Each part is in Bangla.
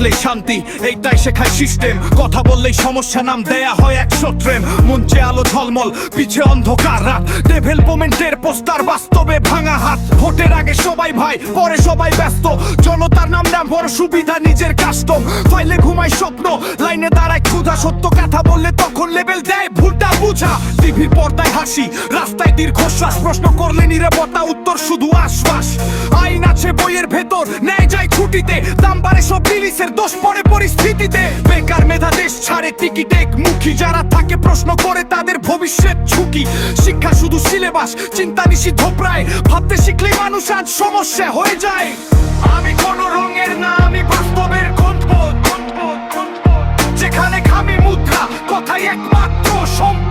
থাকলেই শান্তি, এইটাই শেখায় সিস্টেম কথা বললেই সমস্যা নাম দেয়া হয় একশো ট্রেন মঞ্চে আলো ঝলমল, পিছে অন্ধকার রাত। ডেভেলপমেন্টের পোস্টার বাস্তবে ভাঙা হাত। ভোটের আগে সবাই ভাই, পরে সবাই ব্যস্ত। জনতার নাম নাম বড় সুবিধা, নিজের কাস্টম ফাইলে ঘুমায় স্বপ্ন, লাইনে দাঁড়ায় ক্ষুধা। সত্য কথা বললে তখন লেভেল দেয় ভুলটা বুঝা। টিভির পর্দায় হাসি, রাস্তায় দীর্ঘশ্বাস। প্রশ্ন করলে নিরাপত্তা, উত্তর শুধু আশ্বাস। আইন আছে বইয়ের ভেতর, ন্যায় যায় খুঁটিতে দাম বাড়ে সব রিলিজের দোষ পড়ে পরিস্থিতিতে। বেকার মেধা দেশ ছাড়ে টিকিটে মুখী। যারা থাকে প্রশ্ন করে তাদের ভবিষ্যৎ ঝুঁকি। শিক্ষা শুধু সিলেবাস, চিন্তা নিষিদ্ধ প্রায় ভাবতে শিখলে মানুষ আজ সমস্যা হয়ে যায়। আমি কোন রঙের না, আমি বাস্তবের যেখানে খামি মুদ্রা, কথাই একমাত্র সম্পদ।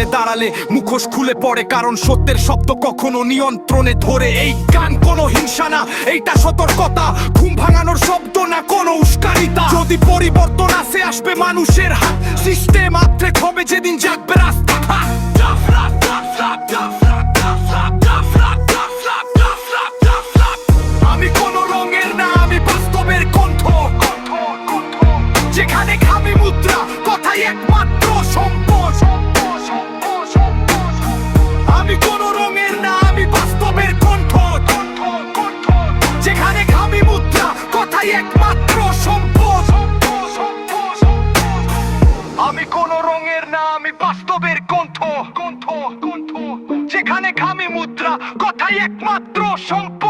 সামনে দাঁড়ালে মুখোশ খুলে পড়ে, কারণ সত্যের শব্দ কখনো নিয়ন্ত্রণে ধরে। এই গান কোনো হিংসা না, এইটা সতর্কতা। ঘুম ভাঙানোর শব্দ না, কোনো উস্কারিতা যদি পরিবর্তন আসে, আসবে মানুষের হাত। সিস্টেম আত্রে হবে যেদিন জাগবে রাস্তা। আমি কোন একমাত্র সম্পদ। আমি কোন রঙের না, আমি বাস্তবের কণ্ঠ। যেখানে ঘামি মুদ্রা, কথাই একমাত্র সম্পদ। আমি কোন রঙের না, আমি বাস্তবের কণ্ঠ। কণ্ঠ কণ্ঠ যেখানে ঘামি মুদ্রা, কথাই একমাত্র সম্পদ।